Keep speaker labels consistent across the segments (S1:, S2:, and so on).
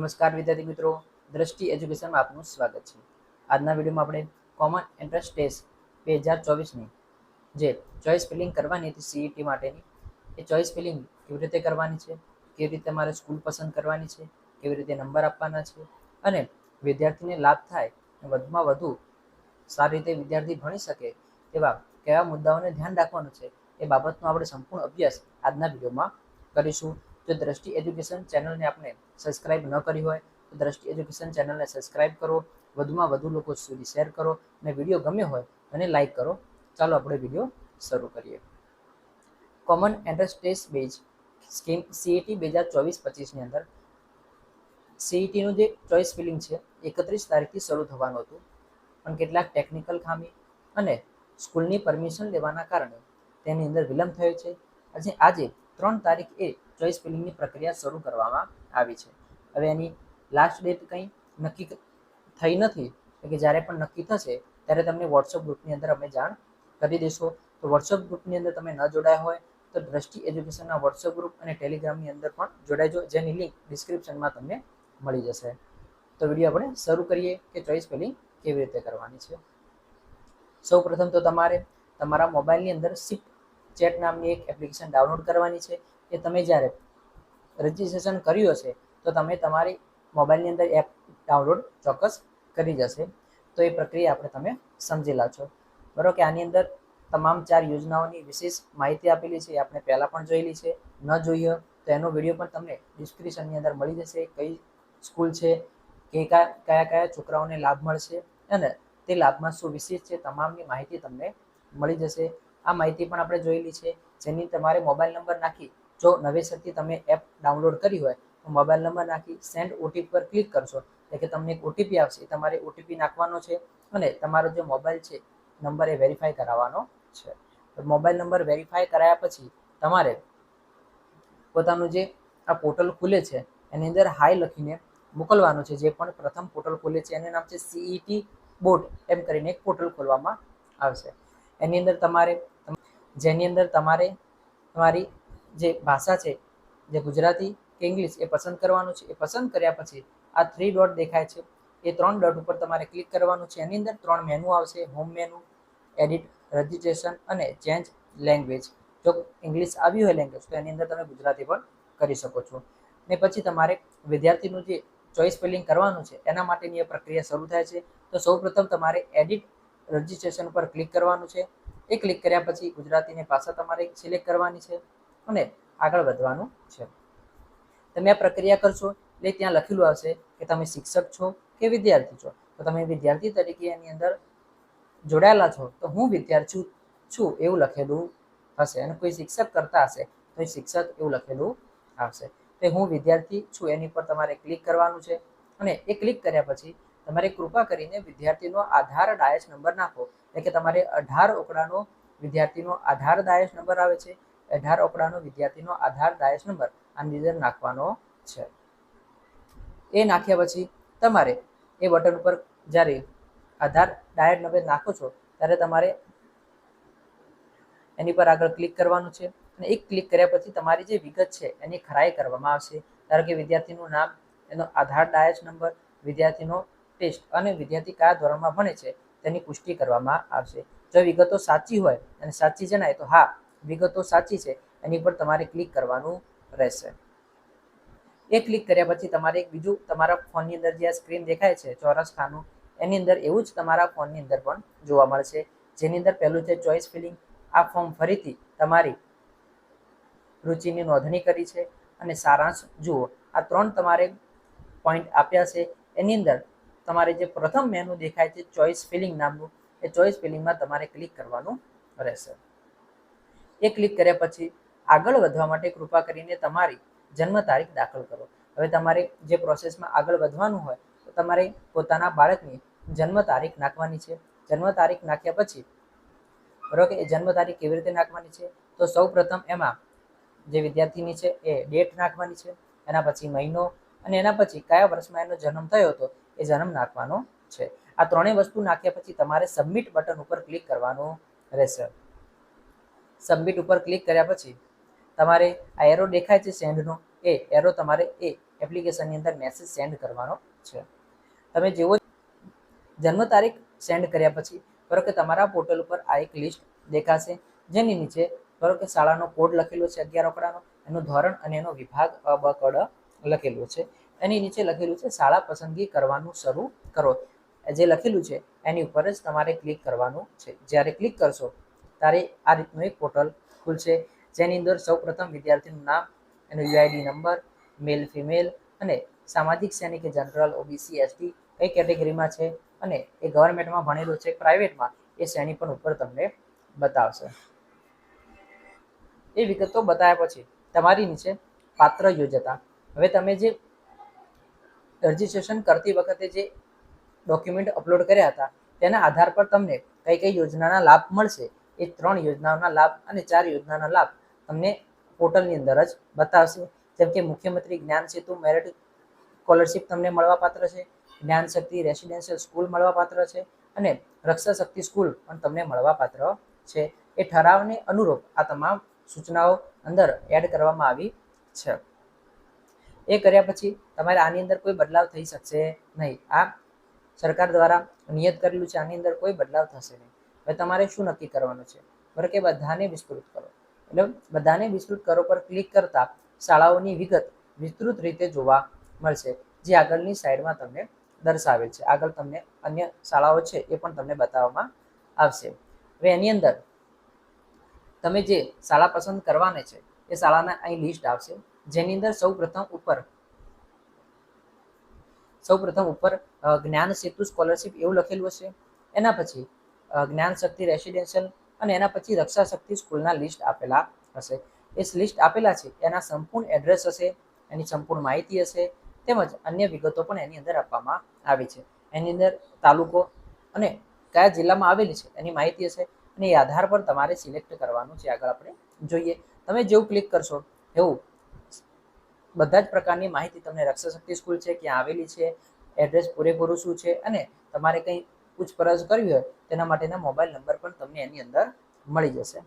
S1: નમસ્કાર વિદ્યાર્થી મિત્રો. દ્રષ્ટિ એજ્યુકેશનમાં આપનું સ્વાગત છે. આજના વિડીયોમાં આપણે કોમન એન્ટ્રન્સ ટેસ્ટ બે હજાર ચોવીસની જે ચોઇસ ફિલિંગ કરવાની હતી સીઈટી માટેની, એ ચોઇસ ફિલિંગ કેવી રીતે કરવાની છે? કેવી રીતે તમારે સ્કૂલ પસંદ કરવાની છે? કેવી રીતે નંબર આપવાના છે? અને વિદ્યાર્થીને લાભ થાય વધુમાં વધુ સારી રીતે વિદ્યાર્થી ભણી શકે એવા કયા મુદ્દાઓને ધ્યાન રાખવાનું છે એ બાબતનો આપણે સંપૂર્ણ અભ્યાસ આજના વિડીયોમાં કરીશું. જો દ્રષ્ટિ એજ્યુકેશન ચેનલને આપણે સબસ્ક્રાઇબ ન કરી હોય, તો દ્રષ્ટિ એજ્યુકેશન ચેનલને સબસ્ક્રાઇબ કરો, વધુમાં વધુ લોકો સુધી શેર કરો અને વીડિયો ગમ્યો હોય અને લાઇક કરો. ચાલો આપણે વીડિયો શરૂ કરીએ. Common entrance test base scheme CET બે હજાર ચોવીસ પચીસની અંદર. સીઈટીનું જે ચોઇસ ફિલિંગ છે, એકત્રીસ તારીખથી શરૂ થવાનું હતું. પણ કેટલાક ટેકનિકલ ખામી અને સ્કૂલની પરમિશન લેવાના કારણે તેની અંદર વિલંબ થયો છે. આજે આજે ત્રણ તારીખ એ ચોઇસ ફિલિંગની પ્રક્રિયા શરૂ કરવામાં આવી છે. હવે એની લાસ્ટ ડેટ કંઈ નક્કી થઈ નથી કે જ્યારે પણ નક્કી થશે, ત્યારે તમને વોટ્સઅપ ગ્રુપની અંદર અમે જાણ કરી દેશો તો વોટ્સઅપ ગ્રુપની અંદર તમે ન જોડાયા હોય, તો દ્રષ્ટિ એજ્યુકેશનના વોટ્સઅપ ગ્રુપ અને ટેલિગ્રામની અંદર પણ જોડાઈજો જેની લિંક ડિસ્ક્રિપ્શનમાં તમને મળી જશે. તો વીડિયો આપણે શરૂ કરીએ કે ચોઇસ ફિલિંગ કેવી રીતે કરવાની છે. સૌ પ્રથમ તો તમારે તમારા મોબાઈલની અંદર સિપ ચેટ નામની એક એપ્લિકેશન ડાઉનલોડ કરવાની છે. કે તમે જ્યારે રજિસ્ટ્રેશન કર્યું હશે, તો તમે તમારી મોબાઈલની અંદર એપ ડાઉનલોડ ચોક્કસ કરી જશે. તો એ પ્રક્રિયા આપણે તમે સમજેલા છો. બરાબર કે આની અંદર તમામ ચાર યોજનાઓની વિશેષ માહિતી આપેલી છે, એ આપણે પહેલાં પણ જોયેલી છે. ન જોઈએ તો એનો વીડિયો પણ તમને ડિસ્ક્રિપ્શનની અંદર મળી જશે, કઈ સ્કૂલ છે, કે કયા કયા છોકરાઓને લાભ મળશે અને તે લાભમાં શું વિશેષ છે, તમામની માહિતી તમને મળી જશે. આ માહિતી પણ આપણે જોયેલી છે. જેની તમારે મોબાઈલ નંબર નાખી જો નવેસરથી તમે એપ ડાઉનલોડ કરી હોય, તો મોબાઈલ નંબર નાખી સેન્ડ ઓટીપી પર ક્લિક કરશો. એટલે કે તમને એક ઓટીપી આવશે તમારે ઓટીપી નાખવાનો છે અને તમારો જે મોબાઈલ છે નંબર એ વેરીફાઈ કરાવવાનો છે. મોબાઈલ નંબર વેરીફાઈ કરાયા પછી તમારે પોતાનું જે આ પોર્ટલ ખુલે છે, એની અંદર હાઈ લખીને મોકલવાનું છે. જે પણ પ્રથમ પોર્ટલ ખુલે છે, એનું નામ છે સીઈટી બોર્ડ એમ કરીને એક પોર્ટલ ખોલવામાં આવશે. એની અંદર તમારે, જેની અંદર તમારે તમારી જે ભાષા છે, જે ગુજરાતી કે ઇંગ્લિશ એ પસંદ કરવાનું છે, એ પસંદ કર્યા પછી આ થ્રી ડોટ દેખાય છે. એ ત્રણ ડોટ ઉપર તમારે ક્લિક કરવાનું છે. એની અંદર ત્રણ મેનુ આવશે. હોમ મેનુ એડિટ રજિસ્ટ્રેશન અને ચેન્જ લેંગ્વેજ જો ઇંગ્લિશ આવ્યું હોય લેંગ્વેજ તો એની અંદર તમે ગુજરાતી પણ કરી શકો છો. ને પછી તમારે વિદ્યાર્થીનું જે ચોઇસ ફિલિંગ કરવાનું છે, એના માટેની એ પ્રક્રિયા શરૂ થાય છે. તો સૌપ્રથમ તમારે એડિટ રજિસ્ટ્રેશન ઉપર ક્લિક કરવાનું છે. એ ક્લિક કર્યા પછી ગુજરાતીની ભાષા તમારે સિલેક્ટ કરવાની છે. અને આગળ વધવાનું છે. તમે આ પ્રક્રિયા કરશો, એટલે ત્યાં લખેલું આવશે કે તમે શિક્ષક છો કે વિદ્યાર્થી છો. તો તમે વિદ્યાર્થી તરીકે એની અંદર જોડાયેલા છો, તો હું વિદ્યાર્થી છું એવું લખેલું હશે અને કોઈ શિક્ષક કરતા હશે, તો એ શિક્ષક એવું લખેલું આવશે. તો હું વિદ્યાર્થી છું, એની પર તમારે ક્લિક કરવાનું છે અને એ ક્લિક કર્યા પછી તમારે કૃપા કરીને વિદ્યાર્થીનો આધાર ડાયસ નંબર નાખો. એટલે કે તમારે અઢાર ઓકડાનો વિદ્યાર્થીનો આધાર ડાયસ નંબર આવે છે અઢાર ઓકડાનો વિદ્યાર્થીનો આધાર ડાયસ નંબર આની અંદર નાખવાનો છે. એ નાખ્યા પછી તમારે એ બટન ઉપર જ્યારે આધાર ડાયટ નંબર નાખો છો, ત્યારે તમારે એની પર આગળ ક્લિક કરવાનું છે અને એક ક્લિક કર્યા પછી તમારી જે વિગત છે એની ખરાઈ કરવામાં આવશે. ધારો કે વિદ્યાર્થીનું નામ, એનો આધાર ડાયસ નંબર, વિદ્યાર્થીનો ટેસ્ટ અને વિદ્યાર્થી કયા ધોરણમાં ભણે છે તેની પુષ્ટિ કરવામાં આવશે. જો વિગતો સાચી હોય અને સાચી જણાય તો હા વિગતો સાચી છે, એની પર તમારે ક્લિક કરવાનું રહેશે. એ ક્લિક કર્યા પછી તમારે એક બીજું, તમારા ફોનની અંદર જે આ સ્ક્રીન દેખાય છે, ચોરસ ખાનું, એની અંદર એવું જ તમારા ફોનની અંદર પણ જોવા મળશે. જેની અંદર પહેલું છે ચોઇસ ફિલિંગ, આ ફોર્મ ફરીથી તમારી રુચિની નોંધણી કરી છે અને સારાંશ જુઓ. આ ત્રણ તમારે પોઈન્ટ આપ્યા છે. એની અંદર તમારે જે પ્રથમ મેનુ દેખાય છે ચોઇસ ફિલિંગ નામનું, એ ચોઇસ ફિલિંગમાં તમારે ક્લિક કરવાનું રહેશે. એ ક્લિક કર્યા પછી આગળ વધવા માટે કૃપા કરીને તમારી જન્મ તારીખ દાખલ કરો. હવે તમારે જે પ્રોસેસમાં આગળ વધવાનું હોય, તો તમારે પોતાના બાળકની જન્મ તારીખ નાખવાની છે. જન્મ તારીખ નાખ્યા પછી બરાબર એ જન્મ તારીખ કેવી રીતે નાખવાની છે, તો સૌ એમાં જે વિદ્યાર્થીની છે એ ડેટ નાખવાની છે, એના પછી મહિનો અને એના પછી કયા વર્ષમાં એનો જન્મ થયો હતો એ જન્મ નાખવાનો છે. આ ત્રણેય વસ્તુ નાખ્યા પછી તમારે સબમિટ બટન ઉપર ક્લિક કરવાનું રહેશે. સબમિટ ઉપર ક્લિક કર્યા પછી તમારે આ એરો દેખાય છે સેન્ડનો એ એરો તમારે એ એપ્લિકેશનની અંદર મેસેજ સેન્ડ કરવાનો છે. તમે જેવો જન્મ તારીખ સેન્ડ કર્યા પછી ધારો કે તમારા પોર્ટલ ઉપર આ એક લિસ્ટ દેખાશે, જેની નીચે ધારો કે શાળાનો કોડ લખેલો છે અગિયાર અકડાનો એનું ધોરણ અને એનો વિભાગ અબકડ લખેલું છે. એની નીચે લખેલું છે શાળા પસંદગી કરવાનું શરૂ કરો. જે લખેલું છે એની ઉપર જ તમારે ક્લિક કરવાનું છે. જ્યારે ક્લિક કરશો ત્યારે આ રીતનું એક પોર્ટલ ખુલશે, જેની અંદર સૌપ્રથમ વિદ્યાર્થીનું નામ એનો યુઆઈડી નંબર મેલ ફિમેલ અને સામાજિક શ્રેણી કે જનરલ ઓબીસી એસટી કઈ કેટેગરીમાં છે અને એ ગવર્મેન્ટમાં ભણેલો છે પ્રાઇવેટમાં એ શ્રેણી પણ ઉપર તમને બતાવશે. એ વિગતો બતાવ્યા પછી તમારી નીચે પાત્ર યોજતા. હવે તમે જે રજીસ્ટ્રેશન કરતી વખતે જે ડોક્યુમેન્ટ અપલોડ કર્યા હતા, તેના આધાર પર તમને કઈ કઈ યોજનાના લાભ મળશે એ ત્રણ યોજનાઓના લાભ અને ચાર યોજનાના લાભ તમને પોર્ટલની અંદર જ બતાવશે. જેમ કે મુખ્યમંત્રી જ્ઞાન સેતુ મેરિટ સ્કોલરશિપ તમને મળવાપાત્ર છે. જ્ઞાન શક્તિ રેસિડેન્શિયલ સ્કૂલ મળવાપાત્ર છે અને રક્ષા શક્તિ સ્કૂલ પણ તમને મળવાપાત્ર છે. એ ઠરાવને અનુરૂપ આ તમામ સૂચનાઓ અંદર એડ કરવામાં આવી છે. એ કર્યા પછી તમારે આની અંદર કોઈ બદલાવ થઈ શકશે નહીં. આ સરકાર દ્વારા નિયત કરેલું છે, આની અંદર કોઈ બદલાવ થશે નહીં. હવે તમારે શું નક્કી કરવાનું છે? બરાબર કે બધાને વિસ્તૃત કરો. એટલે બધાને વિસ્તૃત કરો પર ક્લિક કરતા શાળાઓની વિગત વિસ્તૃત રીતે જોવા મળશે. જે આગળની સાઈડમાં તમને દર્શાવેલ છે. આગળ તમને અન્ય શાળાઓ છે એ પણ તમને બતાવવામાં આવશે. હવે એની અંદર તમે જે શાળા પસંદ કરવાને છે એ શાળાના અહીં લિસ્ટ આવશે. જેની અંદર સૌ પ્રથમ ઉપર સૌ પ્રથમ ઉપર જ્ઞાન સેતુ સ્કોલરશિપ એવું લખેલું હશે. એના પછી જ્ઞાન શક્તિ રેસિડેન્શિયલ અને એના પછી રક્ષા શક્તિ સ્કૂલના લિસ્ટ આપેલા હશે. એ લિસ્ટ આપેલા છે, એના સંપૂર્ણ એડ્રેસ હશે, એની સંપૂર્ણ માહિતી હશે, તેમજ અન્ય વિગતો પણ એની અંદર આપવામાં આવી છે. એની અંદર તાલુકો અને કયા જિલ્લામાં આવેલી છે એની માહિતી હશે અને એ આધાર પર તમારે સિલેક્ટ કરવાનું છે આગળ આપણે જોઈએ. તમે જેવું ક્લિક કરશો એવું બધા જ પ્રકારની માહિતી તમને રક્ષા શક્તિ સ્કૂલ છે, ક્યાં આવેલી છે, એડ્રેસ પૂરેપૂરું શું છે અને તમારે કંઈ પૂછપરછ કરવી હોય, તેના માટેના મોબાઈલ નંબર પણ તમને એની અંદર મળી જશે.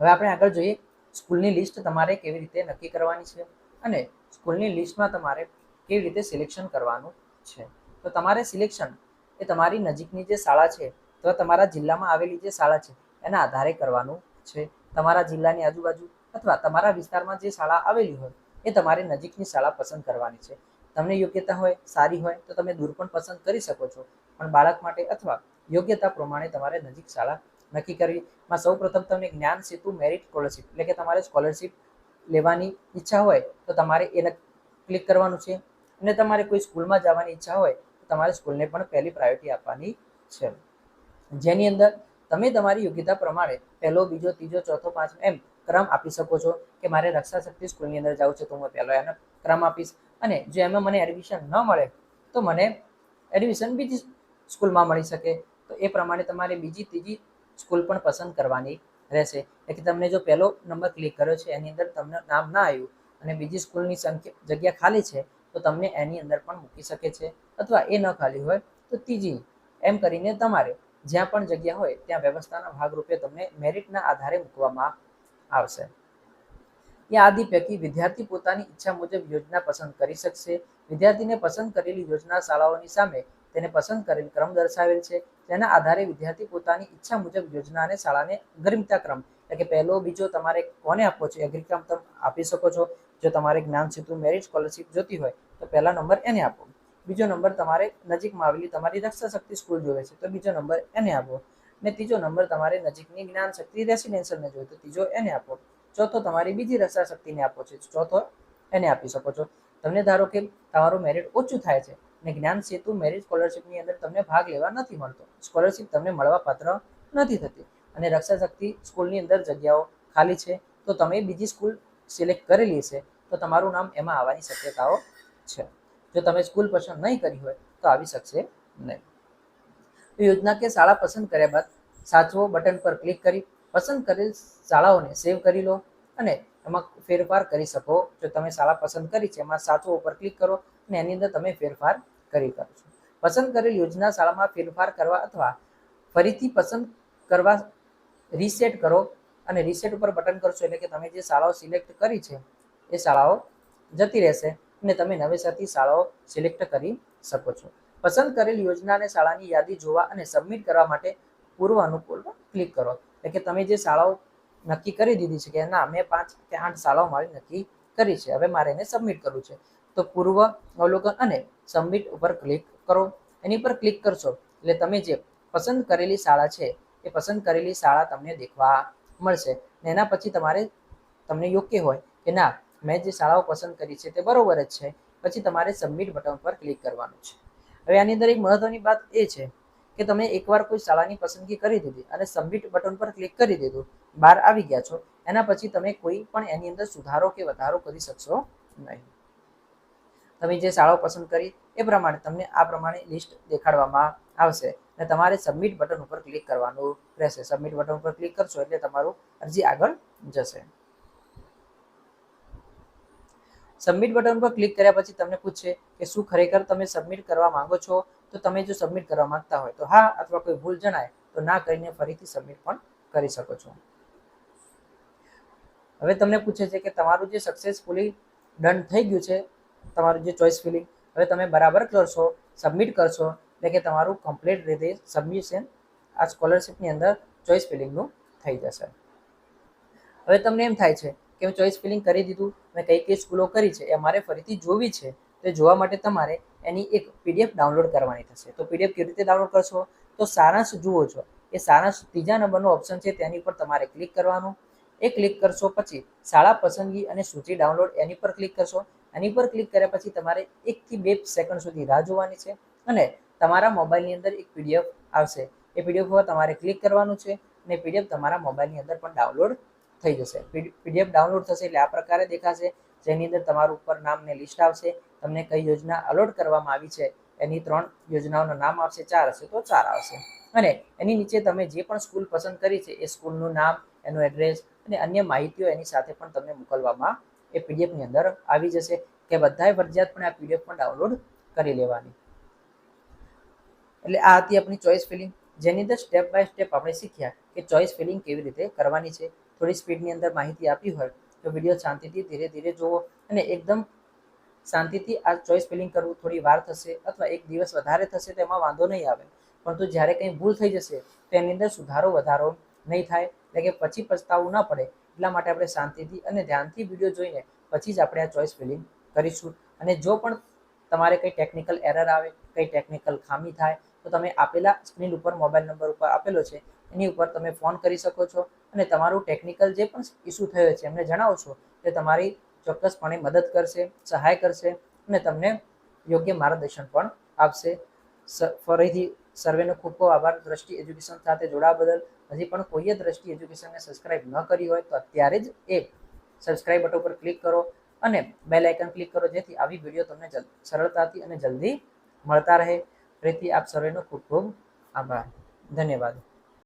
S1: હવે આપણે આગળ જોઈએ, સ્કૂલની લિસ્ટ તમારે કેવી રીતે નક્કી કરવાની છે અને સ્કૂલની લિસ્ટમાં તમારે કેવી રીતે સિલેક્શન કરવાનું છે. તો તમારે સિલેક્શન એ તમારી નજીકની જે શાળા છે, અથવા તમારા જિલ્લામાં આવેલી જે શાળા છે, એના આધારે કરવાનું છે. તમારા જિલ્લાની આજુબાજુ અથવા તમારા વિસ્તારમાં જે શાળા આવેલી હોય, એ તમારે નજીકની શાળા પસંદ કરવાની છે. તમને યોગ્યતા હોય, સારી હોય, તો તમે દૂર પણ પસંદ કરી શકો છો. પણ બાળક માટે અથવા યોગ્યતા પ્રમાણે તમારે નજીક શાળા નક્કી કરવી. માં સૌ પ્રથમ તમને જ્ઞાન સેતુ મેરિટ સ્કોલરશિપ એટલે કે તમારે સ્કોલરશિપ લેવાની ઈચ્છા હોય તો તમારે એને ક્લિક કરવાનું છે. અને તમારે કોઈ સ્કૂલમાં જવાની ઈચ્છા હોય તો તમારે સ્કૂલને પણ પહેલી પ્રાયોરિટી આપવાની છે. જેની અંદર તમે તમારી યોગ્યતા પ્રમાણે પહેલો, બીજો, ત્રીજો, ચોથો, પાંચમો એમ ક્રમ આપી શકો છો કે મારે રક્ષા શક્તિ સ્કૂલની અંદર જવું છે તો હું પહેલો એનો ક્રમ આપીશ. અને જો એમાં મને એડમિશન ન મળે તો મને એડમિશન બીજી સ્કૂલમાં મળી શકે, તો એ પ્રમાણે તમારે બીજી ત્રીજી સ્કૂલ પણ પસંદ કરવાની રહેશે. એટલે તમને જો પહેલો નંબર ક્લિક કર્યો છે, એની અંદર તમને નામ ના આવ્યું અને બીજી સ્કૂલની સંખ્યા જગ્યા ખાલી છે, તો તમને એની અંદર પણ મૂકી શકે છે. અથવા એ ન ખાલી હોય, તો ત્રીજી, એમ કરીને તમારે જ્યાં પણ જગ્યા હોય, ત્યાં વ્યવસ્થાના ભાગરૂપે તમને મેરિટના આધારે મૂકવામાં આવશે. એ આદિ પૈકી વિદ્યાર્થી પોતાની ઈચ્છા મુજબ યોજના પસંદ કરી શકશે. વિદ્યાર્થીને પસંદ કરેલી યોજના શાળાઓની સામે તેને પસંદ કરેલ ક્રમ દર્શાવેલ છે. તેના આધારે વિદ્યાર્થી પોતાની ઈચ્છા મુજબ યોજના અને શાળાને અગ્રિમતા ક્રમ, એટલે કે પહેલો બીજો તમારે કોને આપવો છે? અગ્રિક્રમ તમે આપી શકો છો. જો તમારે જ્ઞાન સેતુ મેરિટ સ્કોલરશિપ જોતી હોય, તો પહેલા નંબર એને આપો. બીજો નંબર તમારે નજીકમાં આવેલી તમારી રક્ષા શક્તિ સ્કૂલ જોવે છે, તો બીજો નંબર એને આપો. ને ત્રીજો નંબર તમારે નજીકની જ્ઞાન શક્તિ રેસિડેન્શિયલને જોઈએ તો ત્રીજો એને આપો. ચોથો તમારી બીજી રક્ષા શક્તિને આપો છે, ચોથો એને આપી શકો છો. તમને ધારો કે તમારું મેરિટ ઓછું થાય છે ને જ્ઞાન સેતુ મેરિટ સ્કોલરશિપની અંદર તમને ભાગ લેવા નથી મળતો. સ્કોલરશિપ તમને મળવા પાત્ર નથી થતી. અને રક્ષા શક્તિ સ્કૂલની અંદર જગ્યાઓ ખાલી છે, તો તમે બીજી સ્કૂલ સિલેક્ટ કરેલી છે, તો તમારું નામ એમાં આવવાની શક્યતાઓ છે. જો તમે સ્કૂલ પસંદ નહીં કરી હોય, તો આવી શકશે નહીં. યોજના કે શાળા પસંદ કર્યા બાદ સાચવો બટન પર ક્લિક કરી, પસંદ કરેલ શાળાઓને સેવ કરી લો અને એમાં ફેરફાર કરી શકો. જો તમે શાળા પસંદ કરી છે, એમાં સાચવો ઉપર ક્લિક કરો અને એની અંદર તમે ફેરફાર કરી કરું છું. પસંદ કરેલ યોજના શાળામાં ફેરફાર કરવા અથવા ફરીથી પસંદ કરવા રીસેટ કરો અને રીસેટ ઉપર બટન કરશો એટલે કે તમે જે શાળાઓ સિલેક્ટ કરી છે, એ શાળાઓ જતી રહેશે અને તમે નવેસરથી શાળાઓ સિલેક્ટ કરી શકો છો. પસંદ કરેલ યોજનાને શાળાની યાદી જોવા અને સબમિટ કરવા માટે પૂર્વ અનુકૂળ ક્લિક કરો. એટલે કે તમે જે શાળાઓ નક્કી કરી દીધી છે કે ના, મેં પાંચ કે આઠ શાળાઓ મારી નક્કી કરી છે, હવે મારે એને સબમિટ કરવું છે. તો પૂર્વ અવલોકન અને સબમિટ ઉપર ક્લિક કરો. એની પર ક્લિક કરશો એટલે તમે જે પસંદ કરેલી શાળા છે, એ પસંદ કરેલી શાળા તમને દેખવા મળશે. ને એના પછી તમારે તમને યોગ્ય હોય કે ના, મેં જે શાળાઓ પસંદ કરી છે તે બરોબર જ છે, પછી તમારે સબમિટ બટન પર ક્લિક કરવાનું છે. હવે આની અંદર એક મહત્વની વાત એ છે કે તમે એકવાર કોઈ શાળાની પસંદગી કરી દીધી અને સબમિટ બટન પર ક્લિક કરી દીધું, બહાર આવી ગયા છો, એના પછી તમે કોઈ પણ એની અંદર સુધારો કે વધારો કરી શકશો નહીં. તમે જે શાળાઓ પસંદ કરી, એ પ્રમાણે તમને આ પ્રમાણે લિસ્ટ દેખાડવામાં આવશે. અને તમારે સબમિટ બટન ઉપર ક્લિક કરવાનું રહેશે. સબમિટ બટન ઉપર ક્લિક કરશો એટલે તમારું અરજી આગળ જશે. સબમિટ બટન પર ક્લિક કર્યા પછી તમને પૂછશે કે શું ખરેખર તમે સબમિટ કરવા માંગો છો? તો તમે જો સબમિટ કરવા માંગતા હોય તો હા અથવા કોઈ ભૂલ જણાય તો ના કરીને ફરીથી સબમિટ પણ કરી શકો છો. હવે તમને પૂછે છે કે તમારું જે સક્સેસફુલી ડન થઈ ગયું છે તમારું જે ચોઇસ ફિલિંગ હવે તમે બરાબર કરશો સબમિટ કરશો, એટલે કે તમારું કમ્પ્લીટ રીતે સબમિશન આ સ્કોલરશિપની અંદર ચોઇસ ફિલિંગનું થઈ જશે. હવે તમને એમ થાય છે કે મેં ચોઇસ ફિલિંગ કરી દીધું, મેં કઈ કઈ સ્કૂલો કરી છે, એ મારે ફરીથી જોવી છે, તે જોવા માટે તમારે એની એક પીડીએફ ડાઉનલોડ કરવાની થશે. તો પીડીએફ કેવી રીતે ડાઉનલોડ કરશો? તો સારાંશ જુઓ છો. એ સારાંશ ત્રીજા નંબરનો ઓપ્શન છે, તેની પર તમારે ક્લિક કરવાનું. એ ક્લિક કરશો પછી શાળા પસંદગી અને સૂચિ ડાઉનલોડ એની પર ક્લિક કરશો. એની પર ક્લિક કર્યા પછી તમારે એકથી બે સેકન્ડ સુધી રાહ જોવાની છે અને તમારા મોબાઈલની અંદર એક પીડીએફ આવશે. એ પીડીએફ પર તમારે ક્લિક કરવાનું છે અને પીડીએફ તમારા મોબાઈલની અંદર પણ ડાઉનલોડ થઈ જશે. પીડીએફ ડાઉનલોડ થશે એટલે આ પ્રકારે દેખાશે. જેની અંદર તમારું ઉપર નામને લિસ્ટ આવશે. તમને કઈ યોજના અલોટ કરવામાં આવી છે એની ત્રણ યોજનાઓનું નામ આવશે. ચાર હશે તો ચાર આવશે. અને એની નીચે તમે જે પણ સ્કૂલ પસંદ કરી છે એ સ્કૂલનું નામ, એનું એડ્રેસ અને અન્ય માહિતીઓ એની સાથે પણ તમને મોકલવામાં એ પીડીએફની અંદર આવી જશે કે બધાએ ફરજિયાતપણે આ પીડીએફ પણ ડાઉનલોડ કરી લેવાની. એટલે આ હતી આપણી ચોઇસ ફિલિંગ જેની અંદર સ્ટેપ બાય સ્ટેપ આપણે શીખ્યા કે ચોઇસ ફિલિંગ કેવી રીતે કરવાની છે. થોડી સ્પીડની અંદર માહિતી આપી હોય તો વીડિયો શાંતિથી ધીરે ધીરે જુઓ અને એકદમ શાંતિથી આ ચોઇસ ફિલિંગ કરવું થોડી વાર થશે અથવા એક દિવસ વધારે થશે તો એમાં વાંધો નહીં આવે. પરંતુ જ્યારે કંઈ ભૂલ થઈ જશે તો એની અંદર સુધારો વધારો નહીં થાય. એટલે કે પછી પછતાવું ન પડે. એટલા માટે આપણે શાંતિથી અને ધ્યાનથી વીડિયો જોઈને પછી જ આપણે આ ચોઇસ ફિલિંગ કરીશું. અને જો પણ તમારે કંઈ ટેકનિકલ એરર આવે, કંઈ ટેકનિકલ ખામી થાય, તો તમે આપેલા સ્ક્રીન ઉપર મોબાઈલ નંબર ઉપર આપેલો છે, એની ઉપર તમે ફોન કરી શકો છો. અને તમારું ટેકનિકલ જે પણ ઇસ્યુ થયો છે, એમને જણાવશો, તે તમારી ચોક્કસપણે મદદ કરશે, સહાય કરશે અને તમને યોગ્ય માર્ગદર્શન પણ આપશે. ફરીથી સર્વેનો ખૂબ ખૂબ આભાર. દ્રષ્ટિ એજ્યુકેશન સાથે જોડાવા બદલ હજી પણ કોઈએ દ્રષ્ટિ એજ્યુકેશનને સબસ્ક્રાઇબ ન કરી હોય તો અત્યારે જ એ સબસ્ક્રાઇબ બટન પર ક્લિક કરો અને બેલ આઇકન ક્લિક કરો જેથી આવી વીડિયો તમને સરળતાથી અને જલ્દી મળતા રહે. ફરીથી આપ સર્વેનો ખૂબ ખૂબ આભાર. ધન્યવાદ.